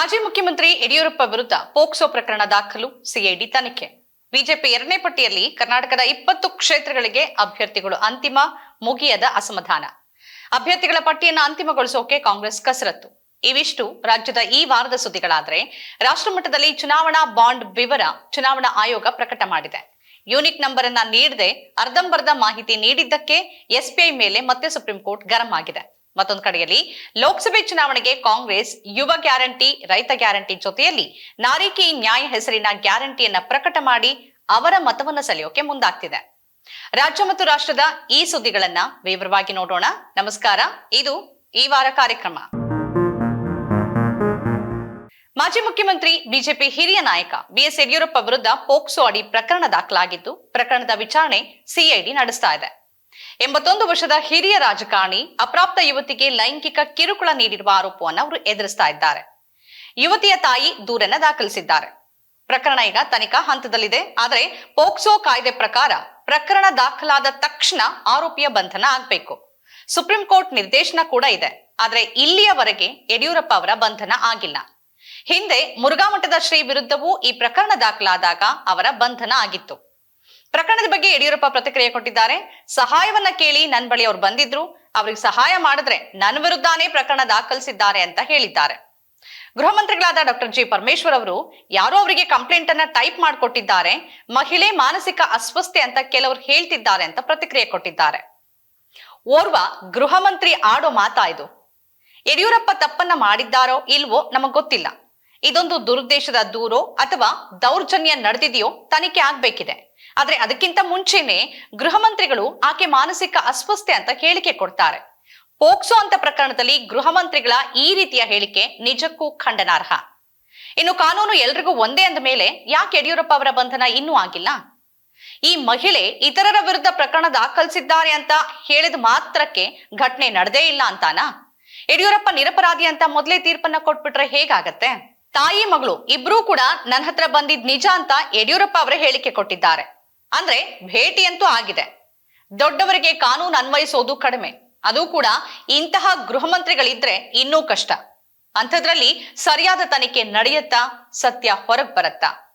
ಮಾಜಿ ಮುಖ್ಯಮಂತ್ರಿ ಯಡಿಯೂರಪ್ಪ ವಿರುದ್ಧ ಪೋಕ್ಸೋ ಪ್ರಕರಣ ದಾಖಲು ಸಿಐಡಿ ತನಿಖೆ. ಬಿಜೆಪಿ ಎರಡನೇ ಪಟ್ಟಿಯಲ್ಲಿ ಕರ್ನಾಟಕದ ಇಪ್ಪತ್ತು ಕ್ಷೇತ್ರಗಳಿಗೆ ಅಭ್ಯರ್ಥಿಗಳು ಅಂತಿಮ, ಮುಗಿಯದ ಅಸಮಾಧಾನ. ಅಭ್ಯರ್ಥಿಗಳ ಪಟ್ಟಿಯನ್ನು ಅಂತಿಮಗೊಳಿಸೋಕೆ ಕಾಂಗ್ರೆಸ್ ಕಸರತ್ತು. ಇವಿಷ್ಟು ರಾಜ್ಯದ ಈ ವಾರದ ಸುದ್ದಿಗಳಾದರೆ, ರಾಷ್ಟ್ರಮಟ್ಟದಲ್ಲಿ ಚುನಾವಣಾ ಬಾಂಡ್ ವಿವರ ಚುನಾವಣಾ ಆಯೋಗ ಪ್ರಕಟ ಮಾಡಿದೆ. ಯೂನಿಕ್ ನಂಬರ್ ಅನ್ನ ನೀಡದೆ ಅರ್ಧಂಬರ್ಧ ಮಾಹಿತಿ ನೀಡಿದ್ದಕ್ಕೆ ಎಸ್ಬಿಐ ಮೇಲೆ ಮತ್ತೆ ಸುಪ್ರೀಂ ಕೋರ್ಟ್ ಗರಂ ಆಗಿದೆ. ಮತ್ತೊಂದು ಕಡೆಯಲ್ಲಿ, ಲೋಕಸಭೆ ಚುನಾವಣೆಗೆ ಕಾಂಗ್ರೆಸ್ ಯುವ ಗ್ಯಾರಂಟಿ, ರೈತ ಗ್ಯಾರಂಟಿ ಜೊತೆಯಲ್ಲಿ ನಾರಿಕಿ ನ್ಯಾಯ ಹೆಸರಿನ ಗ್ಯಾರಂಟಿಯನ್ನ ಪ್ರಕಟ ಮಾಡಿ ಅವರ ಮತವನ್ನ ಸೆಳೆಯೋಕೆ ಮುಂದಾಗ್ತಿದೆ. ರಾಜ್ಯ ಮತ್ತು ರಾಷ್ಟ್ರದ ಈ ಸುದ್ದಿಗಳನ್ನ ವಿವರವಾಗಿ ನೋಡೋಣ. ನಮಸ್ಕಾರ, ಇದು ಈ ವಾರ ಕಾರ್ಯಕ್ರಮ. ಮಾಜಿ ಮುಖ್ಯಮಂತ್ರಿ, ಬಿಜೆಪಿ ಹಿರಿಯ ನಾಯಕ ಬಿಎಸ್ ಯಡಿಯೂರಪ್ಪ ವಿರುದ್ಧ ಪೋಕ್ಸೋ ಅಡಿ ಪ್ರಕರಣ ದಾಖಲಾಗಿದ್ದು, ಪ್ರಕರಣದ ವಿಚಾರಣೆ ಸಿಐಡಿ ನಡೆಸ್ತಾ ಇದೆ. ಎಂಬತ್ತೊಂದು ವರ್ಷದ ಹಿರಿಯ ರಾಜಕಾರಣಿ, ಅಪ್ರಾಪ್ತ ಯುವತಿಗೆ ಲೈಂಗಿಕ ಕಿರುಕುಳ ನೀಡಿರುವ ಆರೋಪವನ್ನು ಅವರು ಎದುರಿಸ್ತಾ ಇದ್ದಾರೆ. ಯುವತಿಯ ತಾಯಿ ದೂರನ್ನ ದಾಖಲಿಸಿದ್ದಾರೆ. ಪ್ರಕರಣ ಈಗ ತನಿಖಾ ಹಂತದಲ್ಲಿದೆ. ಆದರೆ ಪೋಕ್ಸೋ ಕಾಯ್ದೆ ಪ್ರಕಾರ ಪ್ರಕರಣ ದಾಖಲಾದ ತಕ್ಷಣ ಆರೋಪಿಯ ಬಂಧನ ಆಗಬೇಕು. ಸುಪ್ರೀಂ ಕೋರ್ಟ್ ನಿರ್ದೇಶನ ಕೂಡ ಇದೆ. ಆದರೆ ಇಲ್ಲಿಯವರೆಗೆ ಯಡಿಯೂರಪ್ಪ ಅವರ ಬಂಧನ ಆಗಿಲ್ಲ. ಹಿಂದೆ ಮುರುಘಾಮಠದ ಶ್ರೀ ವಿರುದ್ಧವೂ ಈ ಪ್ರಕರಣ ದಾಖಲಾದಾಗ ಅವರ ಬಂಧನ ಆಗಿತ್ತು. ಪ್ರಕರಣದ ಬಗ್ಗೆ ಯಡಿಯೂರಪ್ಪ ಪ್ರತಿಕ್ರಿಯೆ ಕೊಟ್ಟಿದ್ದಾರೆ. ಸಹಾಯವನ್ನ ಕೇಳಿ ನನ್ ಬಳಿ ಅವ್ರು ಬಂದಿದ್ರು. ಅವ್ರಿಗೆ ಸಹಾಯ ಮಾಡಿದ್ರೆ ನನ್ನ ವಿರುದ್ಧಾನೇ ಪ್ರಕರಣ ದಾಖಲಿಸಿದ್ದಾರೆ ಅಂತ ಹೇಳಿದ್ದಾರೆ. ಗೃಹ ಮಂತ್ರಿಗಳಾದ ಡಾಕ್ಟರ್ ಜಿ ಪರಮೇಶ್ವರ್ ಅವರು ಯಾರೋ ಅವರಿಗೆ ಕಂಪ್ಲೇಂಟ್ ಅನ್ನ ಟೈಪ್ ಮಾಡಿಕೊಟ್ಟಿದ್ದಾರೆ. ಮಹಿಳೆ ಮಾನಸಿಕ ಅಸ್ವಸ್ಥೆ ಅಂತ ಕೆಲವರು ಹೇಳ್ತಿದ್ದಾರೆ ಅಂತ ಪ್ರತಿಕ್ರಿಯೆ ಕೊಟ್ಟಿದ್ದಾರೆ. ಓರ್ವ ಗೃಹ ಮಂತ್ರಿ ಆಡೋ ಮಾತಾ ಇದು ಯಡಿಯೂರಪ್ಪ ತಪ್ಪನ್ನ ಮಾಡಿದ್ದಾರೋ ಇಲ್ವೋ ನಮಗ್ ಗೊತ್ತಿಲ್ಲ. ಇದೊಂದು ದುರುದ್ದೇಶದ ದೂರೋ ಅಥವಾ ದೌರ್ಜನ್ಯ ನಡೆದಿದೆಯೋ ತನಿಖೆ ಆಗ್ಬೇಕಿದೆ. ಆದ್ರೆ ಅದಕ್ಕಿಂತ ಮುಂಚೆನೆ ಗೃಹ ಮಂತ್ರಿಗಳು ಆಕೆ ಮಾನಸಿಕ ಅಸ್ವಸ್ಥೆ ಅಂತ ಹೇಳಿಕೆ ಕೊಡ್ತಾರೆ. ಪೋಕ್ಸೋ ಅಂತ ಪ್ರಕರಣದಲ್ಲಿ ಗೃಹ ಮಂತ್ರಿಗಳ ಈ ರೀತಿಯ ಹೇಳಿಕೆ ನಿಜಕ್ಕೂ ಖಂಡನಾರ್ಹ. ಇನ್ನು ಕಾನೂನು ಎಲ್ರಿಗೂ ಒಂದೇ ಅಂದ ಮೇಲೆ ಯಾಕೆ ಯಡಿಯೂರಪ್ಪ ಅವರ ಬಂಧನ ಇನ್ನೂ ಆಗಿಲ್ಲ? ಈ ಮಹಿಳೆ ಇತರರ ವಿರುದ್ಧ ಪ್ರಕರಣ ದಾಖಲಿಸಿದ್ದಾರೆ ಅಂತ ಹೇಳಿದ ಮಾತ್ರಕ್ಕೆ ಘಟನೆ ನಡೆದೇ ಇಲ್ಲ ಅಂತಾನಾ? ಯಡಿಯೂರಪ್ಪ ನಿರಪರಾಧಿ ಅಂತ ಮೊದಲೇ ತೀರ್ಪನ್ನ ಕೊಟ್ಬಿಟ್ರೆ ಹೇಗಾಗತ್ತೆ? ತಾಯಿ ಮಗಳು ಇಬ್ರೂ ಕೂಡ ನನ್ನ ಹತ್ರ ಬಂದಿದ್ ನಿಜ ಅಂತ ಯಡಿಯೂರಪ್ಪ ಅವರೇ ಹೇಳಿಕೆ ಕೊಟ್ಟಿದ್ದಾರೆ. ಅಂದ್ರೆ ಭೇಟಿಯಂತೂ ಆಗಿದೆ. ದೊಡ್ಡವರಿಗೆ ಕಾನೂನು ಅನ್ವಯಿಸೋದು ಕಡಿಮೆ. ಅದು ಕೂಡ ಇಂತಹ ಗೃಹ ಮಂತ್ರಿಗಳಿದ್ರೆ ಇನ್ನೂ ಕಷ್ಟ. ಅಂಥದ್ರಲ್ಲಿ ಸರಿಯಾದ ತನಿಖೆ ನಡೆಯುತ್ತಾ, ಸತ್ಯ ಹೊರಗ್ ಬರತ್ತಾ?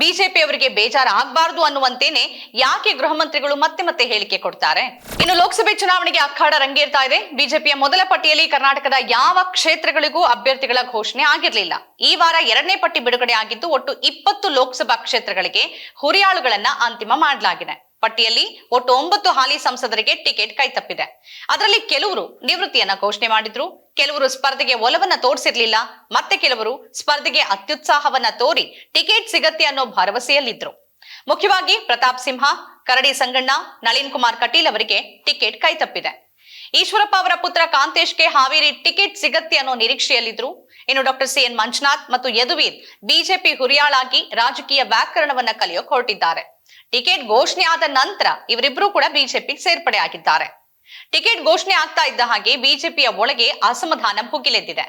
ಬಿಜೆಪಿ ಅವರಿಗೆ ಬೇಜಾರ ಆಗ್ಬಾರ್ದು ಅನ್ನುವಂತೇನೆ ಯಾಕೆ ಗೃಹ ಮಂತ್ರಿಗಳು ಮತ್ತೆ ಮತ್ತೆ ಹೇಳಿಕೆ ಕೊಡ್ತಾರೆ? ಇನ್ನು ಲೋಕಸಭೆ ಚುನಾವಣೆಗೆ ಅಖಾಡ ರಂಗೇರ್ತಾ ಇದೆ. ಬಿಜೆಪಿಯ ಮೊದಲ ಪಟ್ಟಿಯಲ್ಲಿ ಕರ್ನಾಟಕದ ಯಾವ ಕ್ಷೇತ್ರಗಳಿಗೂ ಅಭ್ಯರ್ಥಿಗಳ ಘೋಷಣೆ ಆಗಿರಲಿಲ್ಲ. ಈ ವಾರ ಎರಡನೇ ಪಟ್ಟಿ ಬಿಡುಗಡೆ ಆಗಿದ್ದು ಒಟ್ಟು ಇಪ್ಪತ್ತು ಲೋಕಸಭಾ ಕ್ಷೇತ್ರಗಳಿಗೆ ಹುರಿಯಾಳುಗಳನ್ನ ಅಂತಿಮ ಮಾಡಲಾಗಿದೆ. ಪಟ್ಟಿಯಲ್ಲಿ ಒಟ್ಟು ಒಂಬತ್ತು ಹಾಲಿ ಸಂಸದರಿಗೆ ಟಿಕೆಟ್ ಕೈತಪ್ಪಿದೆ. ಅದರಲ್ಲಿ ಕೆಲವರು ನಿವೃತ್ತಿಯನ್ನ ಘೋಷಣೆ ಮಾಡಿದ್ರು, ಕೆಲವರು ಸ್ಪರ್ಧೆಗೆ ಒಲವನ್ನ ತೋರಿಸಿರ್ಲಿಲ್ಲ, ಮತ್ತೆ ಕೆಲವರು ಸ್ಪರ್ಧೆಗೆ ಅತ್ಯುತ್ಸಾಹವನ್ನ ತೋರಿ ಟಿಕೆಟ್ ಸಿಗತ್ತೆ ಅನ್ನೋ ಭರವಸೆಯಲ್ಲಿದ್ರು. ಮುಖ್ಯವಾಗಿ ಪ್ರತಾಪ್ ಸಿಂಹ, ಕರಡಿ ಸಂಗಣ್ಣ, ನಳಿನ್ ಕುಮಾರ್ ಕಟೀಲ್ ಅವರಿಗೆ ಟಿಕೆಟ್ ಕೈತಪ್ಪಿದೆ. ಈಶ್ವರಪ್ಪ ಅವರ ಪುತ್ರ ಕಾಂತೇಶ್ಗೆ ಹಾವೇರಿ ಟಿಕೆಟ್ ಸಿಗತ್ತೆ ಅನ್ನೋ ನಿರೀಕ್ಷೆಯಲ್ಲಿದ್ರು ಇನ್ನು ಡಾಕ್ಟರ್ ಸಿ ಎನ್ ಮಂಜುನಾಥ್ ಮತ್ತು ಯದುವೀರ್ ಬಿಜೆಪಿ ಹುರಿಯಾಳಾಗಿ ರಾಜಕೀಯ ವ್ಯಾಕರಣವನ್ನ ಕಲಿಯೋಕ್ ಹೊರಟಿದ್ದಾರೆ. ಟಿಕೆಟ್ ಘೋಷಣೆ ಆದ ನಂತರ ಇವರಿಬ್ರು ಕೂಡ ಬಿಜೆಪಿ ಸೇರ್ಪಡೆ ಆಗಿದ್ದಾರೆ. ಟಿಕೆಟ್ ಘೋಷಣೆ ಆಗ್ತಾ ಇದ್ದ ಹಾಗೆ ಬಿಜೆಪಿಯ ಒಳಗೆ ಅಸಮಾಧಾನ ಭುಗಿಲೆದ್ದಿದೆ.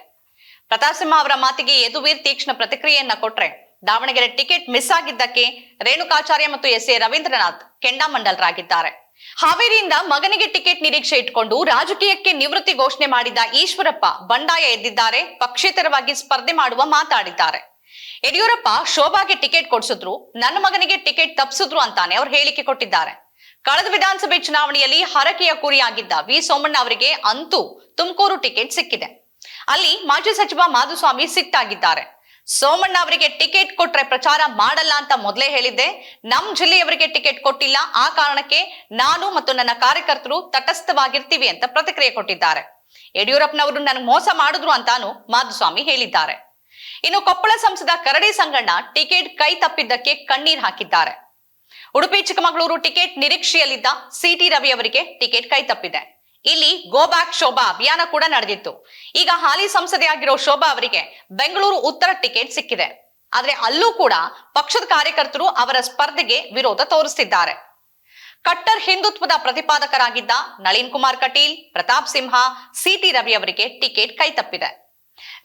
ಪ್ರತಾಪ್ ಸಿಂಹ ಅವರ ಮಾತಿಗೆ ಯದುವೀರ್ ತೀಕ್ಷ್ಣ ಪ್ರತಿಕ್ರಿಯೆಯನ್ನ ಕೊಟ್ರೆ ದಾವಣಗೆರೆ ಟಿಕೆಟ್ ಮಿಸ್ ಆಗಿದ್ದಕ್ಕೆ ರೇಣುಕಾಚಾರ್ಯ ಮತ್ತು ಎಸ್ ಎ ರವೀಂದ್ರನಾಥ್ ಕೆಂಡಾಮಂಡಲರಾಗಿದ್ದಾರೆ. ಹಾವೇರಿಯಿಂದ ಮಗನಿಗೆ ಟಿಕೆಟ್ ನಿರೀಕ್ಷೆ ಇಟ್ಕೊಂಡು ರಾಜಕೀಯಕ್ಕೆ ನಿವೃತ್ತಿ ಘೋಷಣೆ ಮಾಡಿದ ಈಶ್ವರಪ್ಪ ಬಂಡಾಯ ಎದ್ದಿದ್ದಾರೆ, ಪಕ್ಷೇತರವಾಗಿ ಸ್ಪರ್ಧೆ ಮಾಡುವ ಮಾತಾಡಿದ್ದಾರೆ. ಯಡಿಯೂರಪ್ಪ ಶೋಭಾಗೆ ಟಿಕೆಟ್ ಕೊಡಿಸಿದ್ರು, ನನ್ನ ಮಗನಿಗೆ ಟಿಕೆಟ್ ತಪ್ಪಿಸಿದ್ರು ಅಂತಾನೆ ಅವ್ರು ಹೇಳಿಕೆ ಕೊಟ್ಟಿದ್ದಾರೆ. ಕಳೆದ ವಿಧಾನಸಭೆ ಚುನಾವಣೆಯಲ್ಲಿ ಹರಕೆಯ ಕುರಿಯಾಗಿದ್ದ ವಿ ಸೋಮಣ್ಣ ಅವರಿಗೆ ಅಂತೂ ತುಮಕೂರು ಟಿಕೆಟ್ ಸಿಕ್ಕಿದೆ. ಅಲ್ಲಿ ಮಾಜಿ ಸಚಿವ ಮಾಧುಸ್ವಾಮಿ ಸಿಟ್ಟಾಗಿದ್ದಾರೆ. ಸೋಮಣ್ಣ ಅವರಿಗೆ ಟಿಕೆಟ್ ಕೊಟ್ರೆ ಪ್ರಚಾರ ಮಾಡಲ್ಲ ಅಂತ ಮೊದಲೇ ಹೇಳಿದ್ದೆ. ನಮ್ ಜಿಲ್ಲೆಯವರಿಗೆ ಟಿಕೆಟ್ ಕೊಟ್ಟಿಲ್ಲ. ಆ ಕಾರಣಕ್ಕೆ ನಾನು ಮತ್ತು ನನ್ನ ಕಾರ್ಯಕರ್ತರು ತಟಸ್ಥವಾಗಿರ್ತೀವಿ ಅಂತ ಪ್ರತಿಕ್ರಿಯೆ ಕೊಟ್ಟಿದ್ದಾರೆ. ಯಡಿಯೂರಪ್ಪನವರು ನನಗೆ ಮೋಸ ಮಾಡಿದ್ರು ಅಂತಾನು ಮಾಧುಸ್ವಾಮಿ ಹೇಳಿದ್ದಾರೆ. ಇನ್ನು ಕೊಪ್ಪಳ ಸಂಸದ ಕರಡಿ ಸಂಗಣ್ಣ ಟಿಕೆಟ್ ಕೈ ತಪ್ಪಿದ್ದಕ್ಕೆ ಕಣ್ಣೀರ್ ಹಾಕಿದ್ದಾರೆ. ಉಡುಪಿ, ಚಿಕ್ಕಮಗಳೂರು ಟಿಕೆಟ್ ನಿರೀಕ್ಷೆಯಲ್ಲಿದ್ದ ಸಿಟಿ ರವಿ ಅವರಿಗೆ ಟಿಕೆಟ್ ಕೈ ತಪ್ಪಿದೆ. ಇಲ್ಲಿ ಗೋ ಬ್ಯಾಕ್ ಶೋಭಾ ಅಭಿಯಾನ ಕೂಡ ನಡೆದಿತ್ತು. ಈಗ ಹಾಲಿ ಸಂಸದೆಯಾಗಿರೋ ಶೋಭಾ ಅವರಿಗೆ ಬೆಂಗಳೂರು ಉತ್ತರ ಟಿಕೆಟ್ ಸಿಕ್ಕಿದೆ. ಆದ್ರೆ ಅಲ್ಲೂ ಕೂಡ ಪಕ್ಷದ ಕಾರ್ಯಕರ್ತರು ಅವರ ಸ್ಪರ್ಧೆಗೆ ವಿರೋಧ ತೋರಿಸ್ತಿದ್ದಾರೆ. ಕಟ್ಟರ್ ಹಿಂದುತ್ವದ ಪ್ರತಿಪಾದಕರಾಗಿದ್ದ ನಳಿನ್ ಕುಮಾರ್ ಕಟೀಲ್, ಪ್ರತಾಪ್ ಸಿಂಹ, ಸಿಟಿ ರವಿ ಅವರಿಗೆ ಟಿಕೆಟ್ ಕೈ ತಪ್ಪಿದೆ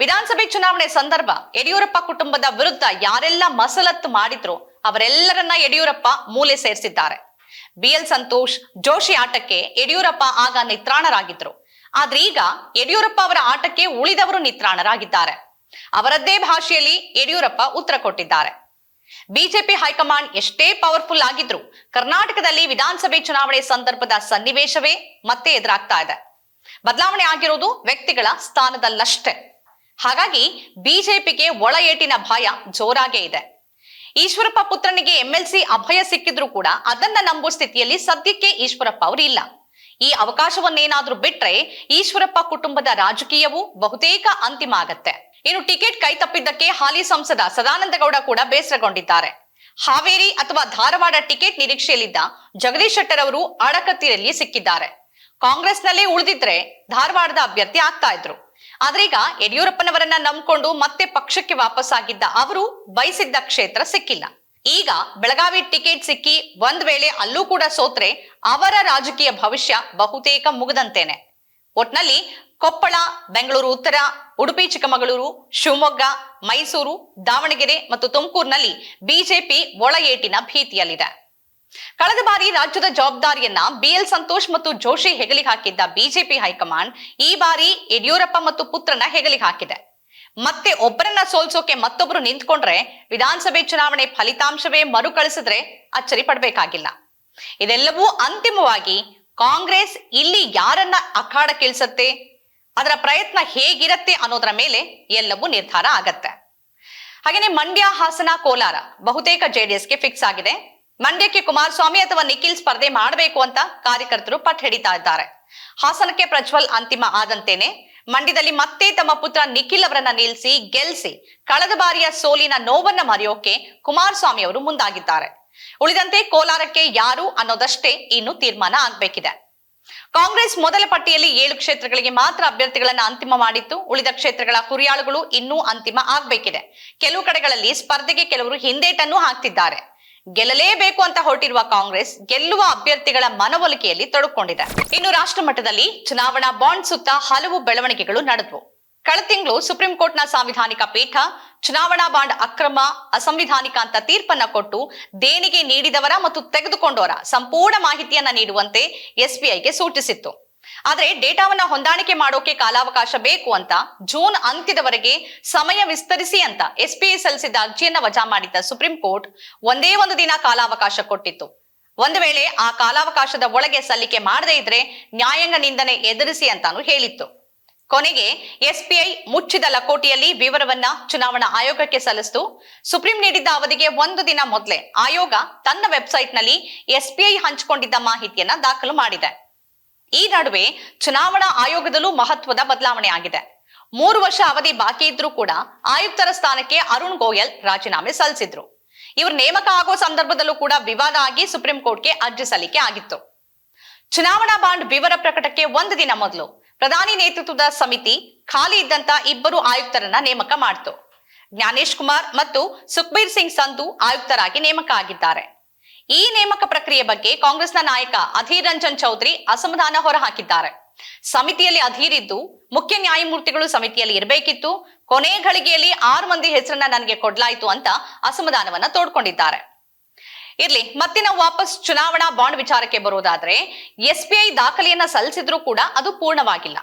ವಿಧಾನಸಭೆ ಚುನಾವಣೆ ಸಂದರ್ಭ ಯಡಿಯೂರಪ್ಪ ಕುಟುಂಬದ ವಿರುದ್ಧ ಯಾರೆಲ್ಲ ಮಸಲತ್ತು ಮಾಡಿದ್ರು ಅವರೆಲ್ಲರನ್ನ ಯಡಿಯೂರಪ್ಪ ಮೂಲೆ ಸೇರಿಸಿದ್ದಾರೆ. ಬಿಎಲ್ ಸಂತೋಷ್ ಜೋಶಿ ಆಟಕ್ಕೆ ಯಡಿಯೂರಪ್ಪ ಆಗ ನಿತ್ರಾಣರಾಗಿದ್ರು ಆದ್ರೆ ಈಗ ಯಡಿಯೂರಪ್ಪ ಅವರ ಆಟಕ್ಕೆ ಉಳಿದವರು ನಿತ್ರಾಣರಾಗಿದ್ದಾರೆ. ಅವರದ್ದೇ ಭಾಷೆಯಲ್ಲಿ ಯಡಿಯೂರಪ್ಪ ಉತ್ತರ ಕೊಟ್ಟಿದ್ದಾರೆ. ಬಿಜೆಪಿ ಹೈಕಮಾಂಡ್ ಎಷ್ಟೇ ಪವರ್ಫುಲ್ ಆಗಿದ್ರು ಕರ್ನಾಟಕದಲ್ಲಿ ವಿಧಾನಸಭೆ ಚುನಾವಣೆ ಸಂದರ್ಭದ ಸನ್ನಿವೇಶವೇ ಮತ್ತೆ ಎದುರಾಗ್ತಾ ಇದೆ. ಬದಲಾವಣೆ ಆಗಿರೋದು ವ್ಯಕ್ತಿಗಳ ಸ್ಥಾನದಲ್ಲಷ್ಟೇ. ಹಾಗಾಗಿ ಬಿಜೆಪಿಗೆ ಒಳ ಏಟಿನ ಭಯ ಜೋರಾಗೇ ಇದೆ. ಈಶ್ವರಪ್ಪ ಪುತ್ರನಿಗೆ ಎಂಎಲ್ಸಿ ಅಭಯ ಸಿಕ್ಕಿದ್ರು ಕೂಡ ಅದನ್ನ ನಂಬೋ ಸ್ಥಿತಿಯಲ್ಲಿ ಸದ್ಯಕ್ಕೆ ಈಶ್ವರಪ್ಪ ಅವರು ಇಲ್ಲ. ಈ ಅವಕಾಶವನ್ನೇನಾದ್ರೂ ಬಿಟ್ರೆ ಈಶ್ವರಪ್ಪ ಕುಟುಂಬದ ರಾಜಕೀಯವು ಬಹುತೇಕ ಅಂತಿಮ ಆಗತ್ತೆ. ಇನ್ನು ಟಿಕೆಟ್ ಕೈ ತಪ್ಪಿದ್ದಕ್ಕೆ ಹಾಲಿ ಸಂಸದ ಸದಾನಂದಗೌಡ ಕೂಡ ಬೇಸರಗೊಂಡಿದ್ದಾರೆ. ಹಾವೇರಿ ಅಥವಾ ಧಾರವಾಡ ಟಿಕೆಟ್ ನಿರೀಕ್ಷೆಯಲ್ಲಿದ್ದ ಜಗದೀಶ್ ಶೆಟ್ಟರ್ ಅವರು ಅಡಕತ್ತಿರಲ್ಲಿ ಸಿಕ್ಕಿದ್ದಾರೆ. ಕಾಂಗ್ರೆಸ್ನಲ್ಲೇ ಉಳಿದಿದ್ರೆ ಧಾರವಾಡದ ಅಭ್ಯರ್ಥಿ ಆಗ್ತಾ ಇದ್ರು. ಆದ್ರೀಗ ಯಡಿಯೂರಪ್ಪನವರನ್ನ ನಂಬಿಕೊಂಡು ಮತ್ತೆ ಪಕ್ಷಕ್ಕೆ ವಾಪಸ್ಸಾಗಿದ್ದ ಅವರು ಬಯಸಿದ್ದ ಕ್ಷೇತ್ರ ಸಿಕ್ಕಿಲ್ಲ. ಈಗ ಬೆಳಗಾವಿ ಟಿಕೆಟ್ ಸಿಕ್ಕಿ ಒಂದ್ ವೇಳೆ ಅಲ್ಲೂ ಕೂಡ ಸೋತ್ರೆ ಅವರ ರಾಜಕೀಯ ಭವಿಷ್ಯ ಬಹುತೇಕ ಮುಗಿದಂತೇನೆ. ಒಟ್ನಲ್ಲಿ ಕೊಪ್ಪಳ, ಬೆಂಗಳೂರು, ಉತ್ತರ, ಉಡುಪಿ, ಚಿಕ್ಕಮಗಳೂರು, ಶಿವಮೊಗ್ಗ, ಮೈಸೂರು, ದಾವಣಗೆರೆ ಮತ್ತು ತುಮಕೂರಿನಲ್ಲಿ ಬಿಜೆಪಿ ಒಳ ಏಟಿನ ಭೀತಿಯಲ್ಲಿದೆ. ಕಳೆದ ಬಾರಿ ರಾಜ್ಯದ ಜವಾಬ್ದಾರಿಯನ್ನ ಬಿಎಲ್ ಸಂತೋಷ್ ಮತ್ತು ಜೋಶಿ ಹೆಗಲಿಗೆ ಹಾಕಿದ್ದ ಬಿಜೆಪಿ ಹೈಕಮಾಂಡ್ ಈ ಬಾರಿ ಯಡಿಯೂರಪ್ಪ ಮತ್ತು ಪುತ್ರನ ಹೆಗಲಿಗೆ ಹಾಕಿದೆ. ಮತ್ತೆ ಒಬ್ಬರನ್ನ ಸೋಲ್ಸೋಕೆ ಮತ್ತೊಬ್ಬರು ನಿಂತ್ಕೊಂಡ್ರೆ ವಿಧಾನಸಭೆ ಚುನಾವಣೆ ಫಲಿತಾಂಶವೇ ಮರುಕಳಿಸಿದ್ರೆ ಅಚ್ಚರಿ ಪಡಬೇಕಾಗಿಲ್ಲ. ಇದೆಲ್ಲವೂ ಅಂತಿಮವಾಗಿ ಕಾಂಗ್ರೆಸ್ ಇಲ್ಲಿ ಯಾರನ್ನ ಅಖಾಡಕ್ಕಿಳಿಸತ್ತೆ, ಅದರ ಪ್ರಯತ್ನ ಹೇಗಿರತ್ತೆ ಅನ್ನೋದರ ಮೇಲೆ ಎಲ್ಲವೂ ನಿರ್ಧಾರ ಆಗತ್ತೆ. ಹಾಗೇನೆ ಮಂಡ್ಯ, ಹಾಸನ, ಕೋಲಾರ ಬಹುತೇಕ ಜೆಡಿಎಸ್ಗೆ ಫಿಕ್ಸ್ ಆಗಿದೆ. ಮಂಡ್ಯಕ್ಕೆ ಕುಮಾರಸ್ವಾಮಿ ಅಥವಾ ನಿಖಿಲ್ ಸ್ಪರ್ಧೆ ಮಾಡಬೇಕು ಅಂತ ಕಾರ್ಯಕರ್ತರು ಪಟ್ ಹಿಡಿತಾ ಇದ್ದಾರೆ. ಹಾಸನಕ್ಕೆ ಪ್ರಜ್ವಲ್ ಅಂತಿಮ ಆದಂತೇನೆ. ಮಂಡ್ಯದಲ್ಲಿ ಮತ್ತೆ ತಮ್ಮ ಪುತ್ರ ನಿಖಿಲ್ ಅವರನ್ನ ನಿಲ್ಲಿಸಿ, ಗೆಲ್ಸಿ, ಕಳೆದ ಬಾರಿಯ ಸೋಲಿನ ನೋವನ್ನ ಮರೆಯೋಕೆ ಕುಮಾರಸ್ವಾಮಿ ಅವರು ಮುಂದಾಗಿದ್ದಾರೆ. ಉಳಿದಂತೆ ಕೋಲಾರಕ್ಕೆ ಯಾರು ಅನ್ನೋದಷ್ಟೇ ಇನ್ನು ತೀರ್ಮಾನ ಆಗ್ಬೇಕಿದೆ. ಕಾಂಗ್ರೆಸ್ ಮೊದಲ ಪಟ್ಟಿಯಲ್ಲಿ ಏಳು ಕ್ಷೇತ್ರಗಳಿಗೆ ಮಾತ್ರ ಅಭ್ಯರ್ಥಿಗಳನ್ನ ಅಂತಿಮ ಮಾಡಿತ್ತು. ಉಳಿದ ಕ್ಷೇತ್ರಗಳ ಕುರಿಯಾಳುಗಳು ಇನ್ನೂ ಅಂತಿಮ ಆಗ್ಬೇಕಿದೆ. ಕೆಲವು ಕಡೆಗಳಲ್ಲಿ ಸ್ಪರ್ಧೆಗೆ ಕೆಲವರು ಹಿಂದೇಟನ್ನು ಹಾಕ್ತಿದ್ದಾರೆ. ಗೆಲ್ಲಲೇಬೇಕು ಅಂತ ಹೊರಟಿರುವ ಕಾಂಗ್ರೆಸ್ ಗೆಲ್ಲುವ ಅಭ್ಯರ್ಥಿಗಳ ಮನವೊಲಿಕೆಯಲ್ಲಿ ತೊಡಕೊಂಡಿದೆ. ಇನ್ನು ರಾಷ್ಟ್ರ ಮಟ್ಟದಲ್ಲಿ ಚುನಾವಣಾ ಬಾಂಡ್ ಸುತ್ತ ಹಲವು ಬೆಳವಣಿಗೆಗಳು ನಡೆದವು. ಕಳೆದ ತಿಂಗಳು ಸುಪ್ರೀಂ ಕೋರ್ಟ್ನ ಸಾಂವಿಧಾನಿಕ ಪೀಠ ಚುನಾವಣಾ ಬಾಂಡ್ ಅಕ್ರಮ, ಅಸಂವಿಧಾನಿಕ ಅಂತ ತೀರ್ಪನ್ನ ಕೊಟ್ಟು ದೇಣಿಗೆ ನೀಡಿದವರ ಮತ್ತು ತೆಗೆದುಕೊಂಡವರ ಸಂಪೂರ್ಣ ಮಾಹಿತಿಯನ್ನ ನೀಡುವಂತೆ ಎಸ್ಬಿಐಗೆ ಸೂಚಿಸಿತ್ತು. ಆದ್ರೆ ಡೇಟಾವನ್ನ ಹೊಂದಾಣಿಕೆ ಮಾಡೋಕೆ ಕಾಲಾವಕಾಶ ಬೇಕು ಅಂತ ಜೂನ್ ಅಂತ್ಯದವರೆಗೆ ಸಮಯ ವಿಸ್ತರಿಸಿ ಅಂತ ಎಸ್ಪಿಐ ಸಲ್ಲಿಸಿದ್ದ ಅರ್ಜಿಯನ್ನ ವಜಾ ಮಾಡಿದ್ದ ಸುಪ್ರೀಂ ಕೋರ್ಟ್ ಒಂದೇ ಒಂದು ದಿನ ಕಾಲಾವಕಾಶ ಕೊಟ್ಟಿತ್ತು. ಒಂದು ವೇಳೆ ಆ ಕಾಲಾವಕಾಶದ ಒಳಗೆ ಸಲ್ಲಿಕೆ ಮಾಡದೇ ಇದ್ರೆ ನ್ಯಾಯಾಂಗ ನಿಂದನೆ ಎದುರಿಸಿ ಅಂತಾನು ಹೇಳಿತ್ತು. ಕೊನೆಗೆ ಎಸ್ಪಿಐ ಮುಚ್ಚಿದ ಲಕೋಟಿಯಲ್ಲಿ ವಿವರವನ್ನ ಚುನಾವಣಾ ಆಯೋಗಕ್ಕೆ ಸಲ್ಲಿಸಿತು. ಸುಪ್ರೀಂ ನೀಡಿದ್ದ ಅವಧಿಗೆ ಒಂದು ದಿನ ಮೊದಲೇ ಆಯೋಗ ತನ್ನ ವೆಬ್ಸೈಟ್ನಲ್ಲಿ ಎಸ್ಪಿಐ ಹಂಚಿಕೊಂಡಿದ್ದ ಮಾಹಿತಿಯನ್ನ ದಾಖಲು ಮಾಡಿದೆ. ಈ ನಡುವೆ ಚುನಾವಣಾ ಆಯೋಗದಲ್ಲೂ ಮಹತ್ವದ ಬದಲಾವಣೆ ಆಗಿದೆ. ಮೂರು ವರ್ಷ ಅವಧಿ ಬಾಕಿ ಇದ್ರೂ ಕೂಡ ಆಯುಕ್ತರ ಸ್ಥಾನಕ್ಕೆ ಅರುಣ್ ಗೋಯಲ್ ರಾಜೀನಾಮೆ ಸಲ್ಲಿಸಿದ್ರು. ಇವರು ನೇಮಕ ಆಗೋ ಸಂದರ್ಭದಲ್ಲೂ ಕೂಡ ವಿವಾದ ಆಗಿ ಸುಪ್ರೀಂ ಕೋರ್ಟ್ಗೆ ಅರ್ಜಿ ಸಲ್ಲಿಕೆ ಆಗಿತ್ತು. ಚುನಾವಣಾ ಬಾಂಡ್ ವಿವರ ಪ್ರಕಟಕ್ಕೆ ಒಂದು ದಿನ ಮೊದಲು ಪ್ರಧಾನಿ ನೇತೃತ್ವದ ಸಮಿತಿ ಖಾಲಿ ಇದ್ದಂತ ಇಬ್ಬರು ಆಯುಕ್ತರನ್ನ ನೇಮಕ ಮಾಡಿತು. ಜ್ಞಾನೇಶ್ ಕುಮಾರ್ ಮತ್ತು ಸುಖಬೀರ್ ಸಿಂಗ್ ಸಂಧು ಆಯುಕ್ತರಾಗಿ ನೇಮಕ ಆಗಿದ್ದಾರೆ. ಈ ನೇಮಕ ಪ್ರಕ್ರಿಯೆ ಬಗ್ಗೆ ಕಾಂಗ್ರೆಸ್ನ ನಾಯಕ ಅಧೀರ್ ರಂಜನ್ ಚೌಧರಿ ಅಸಮಾಧಾನ ಹೊರಹಾಕಿದ್ದಾರೆ. ಸಮಿತಿಯಲ್ಲಿ ಅಧೀರ್ ಇದ್ದು ಮುಖ್ಯ ನ್ಯಾಯಮೂರ್ತಿಗಳು ಸಮಿತಿಯಲ್ಲಿ ಇರಬೇಕಿತ್ತು. ಕೊನೆ ಘಳಿಗೆಯಲ್ಲಿ ಆರು ಮಂದಿ ಹೆಸರನ್ನ ನನಗೆ ಕೊಡ್ಲಾಯ್ತು ಅಂತ ಅಸಮಾಧಾನವನ್ನ ತೋಡ್ಕೊಂಡಿದ್ದಾರೆ. ಇರ್ಲಿ ಮತ್ತೆ ನಾವು ವಾಪಸ್ ಚುನಾವಣಾ ಬಾಂಡ್ ವಿಚಾರಕ್ಕೆ ಬರೋದಾದ್ರೆ ಐ ದಾಖಲೆಯನ್ನ ಸಲ್ಲಿಸಿದ್ರೂ ಕೂಡ ಅದು ಪೂರ್ಣವಾಗಿಲ್ಲ.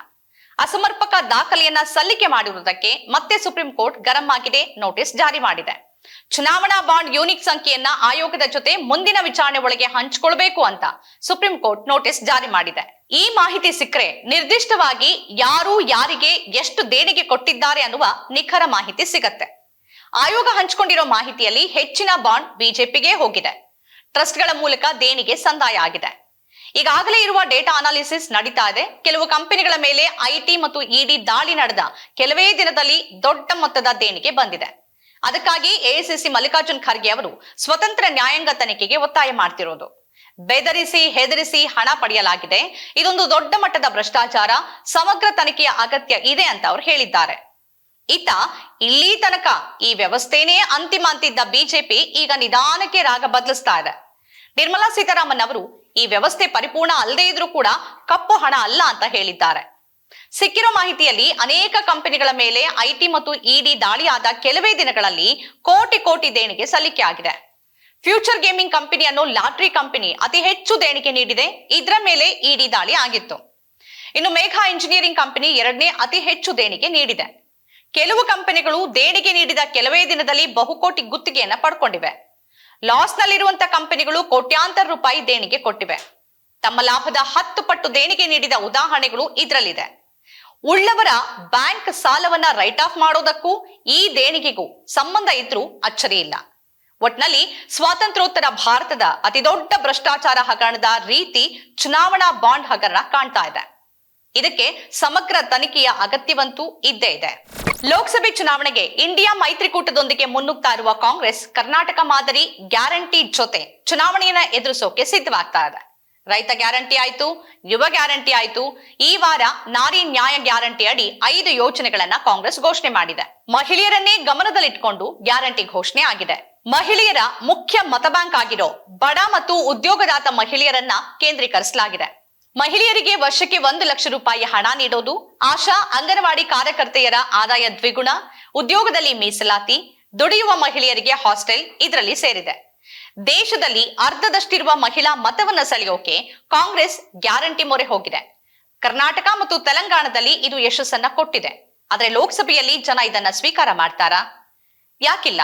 ಅಸಮರ್ಪಕ ದಾಖಲೆಯನ್ನ ಸಲ್ಲಿಕೆ ಮಾಡಿರುವುದಕ್ಕೆ ಮತ್ತೆ ಸುಪ್ರೀಂ ಕೋರ್ಟ್ ಗರಂ ಆಗಿದೆ, ನೋಟಿಸ್ ಜಾರಿ ಮಾಡಿದೆ. ಚುನಾವಣಾ ಬಾಂಡ್ ಯೂನಿಕ್ ಸಂಖ್ಯೆಯನ್ನ ಆಯೋಗದ ಜೊತೆ ಮುಂದಿನ ವಿಚಾರಣೆ ಒಳಗೆ ಹಂಚಿಕೊಳ್ಬೇಕು ಅಂತ ಸುಪ್ರೀಂ ಕೋರ್ಟ್ ನೋಟಿಸ್ ಜಾರಿ ಮಾಡಿದೆ. ಈ ಮಾಹಿತಿ ಸಿಕ್ಕರೆ ನಿರ್ದಿಷ್ಟವಾಗಿ ಯಾರು ಯಾರಿಗೆ ಎಷ್ಟು ದೇಣಿಗೆ ಕೊಟ್ಟಿದ್ದಾರೆ ಅನ್ನುವ ನಿಖರ ಮಾಹಿತಿ ಸಿಗತ್ತೆ. ಆಯೋಗ ಹಂಚಿಕೊಂಡಿರೋ ಮಾಹಿತಿಯಲ್ಲಿ ಹೆಚ್ಚಿನ ಬಾಂಡ್ ಬಿಜೆಪಿಗೆ ಹೋಗಿದೆ. ಟ್ರಸ್ಟ್ಗಳ ಮೂಲಕ ದೇಣಿಗೆ ಸಂದಾಯ ಆಗಿದೆ. ಈಗಾಗಲೇ ಇರುವ ಡೇಟಾ ಅನಾಲಿಸಿಸ್ ನಡೀತಾ ಇದೆ. ಕೆಲವು ಕಂಪನಿಗಳ ಮೇಲೆ ಐಟಿ ಮತ್ತು ಇಡಿ ದಾಳಿ ನಡೆದ ಕೆಲವೇ ದಿನದಲ್ಲಿ ದೊಡ್ಡ ಮೊತ್ತದ ದೇಣಿಗೆ ಬಂದಿದೆ. ಅದಕ್ಕಾಗಿ ಎಐಸಿಸಿ ಮಲ್ಲಿಕಾರ್ಜುನ್ ಖರ್ಗೆ ಅವರು ಸ್ವತಂತ್ರ ನ್ಯಾಯಾಂಗ ತನಿಖೆಗೆ ಒತ್ತಾಯ ಮಾಡ್ತಿರೋದು. ಬೆದರಿಸಿ, ಹೆದರಿಸಿ ಹಣ ಪಡೆಯಲಾಗಿದೆ. ಇದೊಂದು ದೊಡ್ಡ ಮಟ್ಟದ ಭ್ರಷ್ಟಾಚಾರ, ಸಮಗ್ರ ತನಿಖೆಯ ಅಗತ್ಯ ಇದೆ ಅಂತ ಅವರು ಹೇಳಿದ್ದಾರೆ. ಇತ್ತ ಇಲ್ಲಿ ತನಕ ಈ ವ್ಯವಸ್ಥೆನೇ ಅಂತಿಮ ಅಂತಿದ್ದ ಬಿಜೆಪಿ ಈಗ ನಿಧಾನಕ್ಕೆ ರಾಗ ಬದಲಿಸ್ತಾ ಇದೆ. ನಿರ್ಮಲಾ ಸೀತಾರಾಮನ್ ಅವರು ಈ ವ್ಯವಸ್ಥೆ ಪರಿಪೂರ್ಣ ಅಲ್ಲದೇ ಇದ್ರೂ ಕೂಡ ಕಪ್ಪು ಹಣ ಅಲ್ಲ ಅಂತ ಹೇಳಿದ್ದಾರೆ. ಸಿಕ್ಕಿರೋ ಮಾಹಿತಿಯಲ್ಲಿ ಅನೇಕ ಕಂಪನಿಗಳ ಮೇಲೆ ಐಟಿ ಮತ್ತು ಇಡಿ ದಾಳಿಯಾದ ಕೆಲವೇ ದಿನಗಳಲ್ಲಿ ಕೋಟಿ ಕೋಟಿ ದೇಣಿಗೆ ಸಲ್ಲಿಕೆ ಆಗಿದೆ. ಫ್ಯೂಚರ್ ಗೇಮಿಂಗ್ ಕಂಪನಿ ಅನ್ನೋ ಲಾಟ್ರಿ ಕಂಪನಿ ಅತಿ ಹೆಚ್ಚು ದೇಣಿಗೆ ನೀಡಿದೆ. ಇದರ ಮೇಲೆ ಇಡಿ ದಾಳಿ ಆಗಿತ್ತು. ಇನ್ನು ಮೇಘಾ ಇಂಜಿನಿಯರಿಂಗ್ ಕಂಪನಿ ಎರಡನೇ ಅತಿ ಹೆಚ್ಚು ದೇಣಿಗೆ ನೀಡಿದೆ. ಕೆಲವು ಕಂಪನಿಗಳು ದೇಣಿಗೆ ನೀಡಿದ ಕೆಲವೇ ದಿನದಲ್ಲಿ ಬಹುಕೋಟಿ ಗುತ್ತಿಗೆಯನ್ನ ಪಡ್ಕೊಂಡಿವೆ. ಲಾಸ್ನಲ್ಲಿರುವಂತಹ ಕಂಪನಿಗಳು ಕೋಟ್ಯಾಂತರ ರೂಪಾಯಿ ದೇಣಿಗೆ ಕೊಟ್ಟಿವೆ. ತಮ್ಮ ಲಾಭದ ಹತ್ತು ಪಟ್ಟು ದೇಣಿಗೆ ನೀಡಿದ ಉದಾಹರಣೆಗಳು ಇದರಲ್ಲಿದೆ. ಉಳ್ಳವರ ಬ್ಯಾಂಕ್ ಸಾಲವನ್ನ ರೈಟ್ ಆಫ್ ಮಾಡೋದಕ್ಕೂ ಈ ದೇಣಿಗೆಗೂ ಸಂಬಂಧ ಇದ್ರೂ ಅಚ್ಚರಿ ಇಲ್ಲ. ಒಟ್ನಲ್ಲಿ ಸ್ವಾತಂತ್ರ್ಯೋತ್ತರ ಭಾರತದ ಅತಿದೊಡ್ಡ ಭ್ರಷ್ಟಾಚಾರ ಹಗರಣದ ರೀತಿ ಚುನಾವಣಾ ಬಾಂಡ್ ಹಗರಣ ಕಾಣ್ತಾ ಇದೆ. ಇದಕ್ಕೆ ಸಮಗ್ರ ತನಿಖೆಯ ಅಗತ್ಯವಂತೂ ಇದ್ದೇ ಇದೆ. ಲೋಕಸಭೆ ಚುನಾವಣೆಗೆ ಇಂಡಿಯಾ ಮೈತ್ರಿಕೂಟದೊಂದಿಗೆ ಮುನ್ನುಗ್ತಾ ಇರುವ ಕಾಂಗ್ರೆಸ್, ಕರ್ನಾಟಕ ಮಾದರಿ ಗ್ಯಾರಂಟಿ ಜೊತೆ ಚುನಾವಣೆಯನ್ನ ಎದುರಿಸೋಕೆ ಸಿದ್ಧವಾಗ್ತಾ ಇದೆ. ರೈತ ಗ್ಯಾರಂಟಿ ಆಯ್ತು, ಯುವ ಗ್ಯಾರಂಟಿ ಆಯ್ತು. ಈ ವಾರ ನಾರಿ ನ್ಯಾಯ ಗ್ಯಾರಂಟಿ ಅಡಿ ಐದು ಯೋಜನೆಗಳನ್ನ ಕಾಂಗ್ರೆಸ್ ಘೋಷಣೆ ಮಾಡಿದೆ. ಮಹಿಳೆಯರನ್ನೇ ಗಮನದಲ್ಲಿಟ್ಕೊಂಡು ಗ್ಯಾರಂಟಿ ಘೋಷಣೆ ಆಗಿದೆ. ಮಹಿಳೆಯರ ಮುಖ್ಯ ಮತಬ್ಯಾಂಕ್ ಆಗಿರೋ ಬಡ ಮತ್ತು ಉದ್ಯೋಗದಾತ ಮಹಿಳೆಯರನ್ನ ಕೇಂದ್ರೀಕರಿಸಲಾಗಿದೆ. ಮಹಿಳೆಯರಿಗೆ ವರ್ಷಕ್ಕೆ ಒಂದು ಲಕ್ಷ ರೂಪಾಯಿ ಹಣ ನೀಡೋದು, ಆಶಾ ಅಂಗನವಾಡಿ ಕಾರ್ಯಕರ್ತೆಯರ ಆದಾಯ ದ್ವಿಗುಣ, ಉದ್ಯೋಗದಲ್ಲಿ ಮೀಸಲಾತಿ, ದುಡಿಯುವ ಮಹಿಳೆಯರಿಗೆ ಹಾಸ್ಟೆಲ್ ಇದರಲ್ಲಿ ಸೇರಿದೆ. ದೇಶದಲ್ಲಿ ಅರ್ಧದಷ್ಟಿರುವ ಮಹಿಳಾ ಮತವನ್ನ ಸೆಳೆಯೋಕೆ ಕಾಂಗ್ರೆಸ್ ಗ್ಯಾರಂಟಿ ಮೊರೆ ಹೋಗಿದೆ. ಕರ್ನಾಟಕ ಮತ್ತು ತೆಲಂಗಾಣದಲ್ಲಿ ಇದು ಯಶಸ್ಸನ್ನ ಕೊಟ್ಟಿದೆ. ಆದ್ರೆ ಲೋಕಸಭೆಯಲ್ಲಿ ಜನ ಇದನ್ನ ಸ್ವೀಕಾರ ಮಾಡ್ತಾರಾ? ಯಾಕಿಲ್ಲ?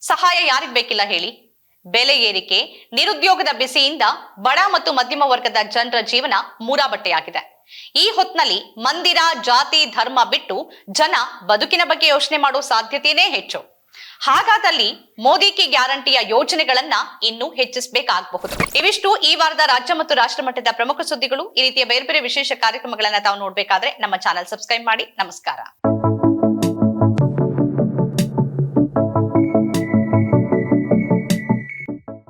ಸಹಾಯ ಯಾರಿಗ್ ಬೇಕಿಲ್ಲ ಹೇಳಿ? ಬೆಲೆ ಏರಿಕೆ, ನಿರುದ್ಯೋಗದ ಬಿಸಿಯಿಂದ ಬಡ ಮತ್ತು ಮಧ್ಯಮ ವರ್ಗದ ಜನರ ಜೀವನ ಮೂರಾಬಟ್ಟೆಯಾಗಿದೆ. ಈ ಹೊತ್ನಲ್ಲಿ ಮಂದಿರ, ಜಾತಿ, ಧರ್ಮ ಬಿಟ್ಟು ಜನ ಬದುಕಿನ ಬಗ್ಗೆ ಯೋಚನೆ ಮಾಡೋ ಸಾಧ್ಯತೆಯೇ ಹೆಚ್ಚು. ಹಾಗಾದಲ್ಲಿ ಮೋದಿ ಕಿ ಗ್ಯಾರಂಟಿಯ ಯೋಜನೆಗಳನ್ನ ಇನ್ನೂ ಹೆಚ್ಚಿಸಬೇಕಾಗಬಹುದು. ಇವಿಷ್ಟು ಈ ವಾರದ ರಾಜ್ಯ ಮತ್ತು ರಾಷ್ಟ್ರ ಮಟ್ಟದ ಪ್ರಮುಖ ಸುದ್ದಿಗಳು. ಈ ರೀತಿಯ ಬೇರೆ ಬೇರೆ ವಿಶೇಷ ಕಾರ್ಯಕ್ರಮಗಳನ್ನ ತಾವು ನೋಡ್ಬೇಕಾದ್ರೆ ನಮ್ಮ ಚಾನೆಲ್ ಸಬ್ಸ್ಕ್ರೈಬ್ ಮಾಡಿ. ನಮಸ್ಕಾರ.